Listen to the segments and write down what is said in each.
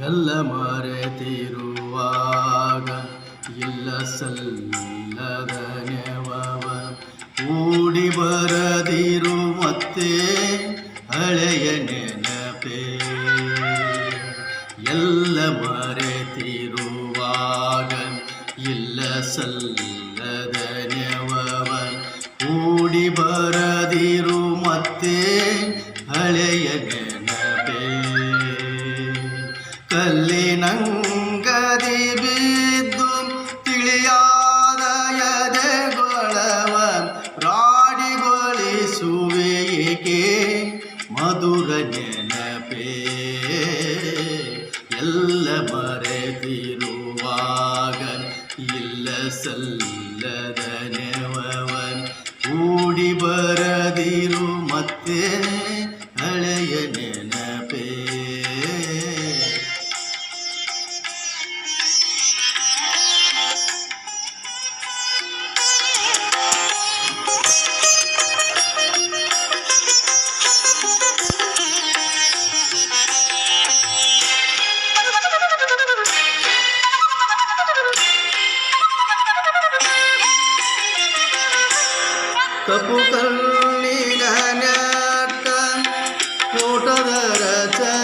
ಎಲ್ಲ ಮರೆತಿರುವಾಗ ಇಲ್ಲ ಸಲ್ಲದ ನೆವವ ಕೂಡಿ ಬರದಿರು ಮತ್ತೆ ಹಳೆಯ ನೆನಪೇ. ಎಲ್ಲ ಮರೆತಿರುವಾಗ ಇಲ್ಲ ಸಲ್ಲದ ನೆವವ ಕೂಡಿ ಬರದಿರು ಮತ್ತೆ ಹಳೆಯ ಎಲ್ಲ ಮರೆತಿರುವಾಗ ಇಲ್ಲ ಸಲ್ಲದ ನೆವವನ್ ಕೂಡಿ ಬರದಿರು ಮತ್ತೆ ಹಳೆಯ ನೆನಪೇ ಕಪು ಕಣ್ಣಿನ ನಾಟ ನೋಟದ ರಚನವನ್ನೇ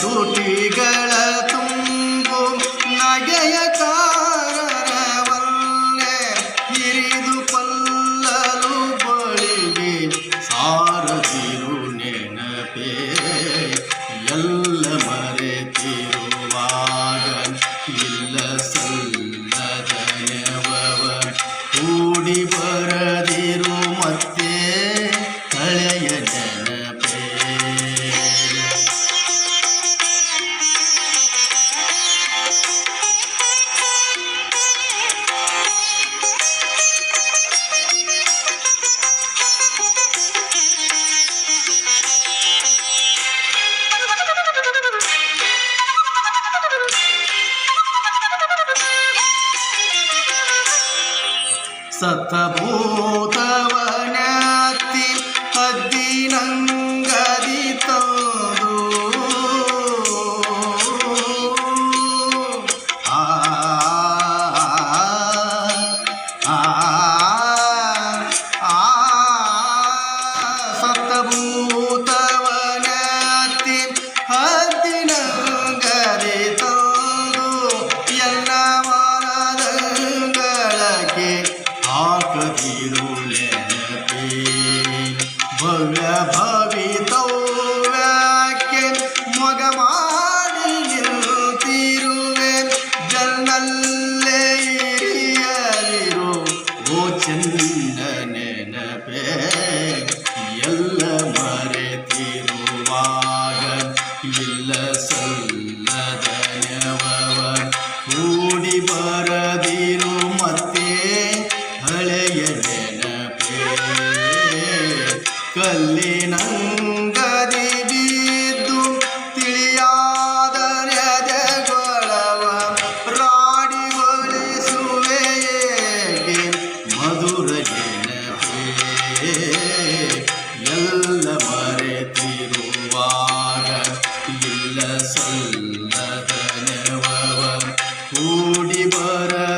ತುಟಿಗಳ ತುಂಬು ನಗೆಯ ಕಾರಣವನ್ನೇ ಹಿರಿದು ಪಲ್ಲಲು ಬಳಿಗೆ ಸಾರದಿರು ನೆನಪೇ ಎಲ್ಲ ಮರೆತಿರುವಾಗ സത്തഭൂതവനത്തിൽ പതിനങ്ങ ನಿಂತಿರುವೆ ಜನ್ನಲ್ಲೇ ಇರಿಯಲಿರು ಓ ಚಂದ ನೆನಪೇ ಎಲ್ಲ ಮರೆತಿರುವಾಗ ಇಲ್ಲ ಸಲ್ಲದ ನೆವವ ಕೂಡಿ ಬರದಿರು ಕೂಡಿ ಬರದಿರು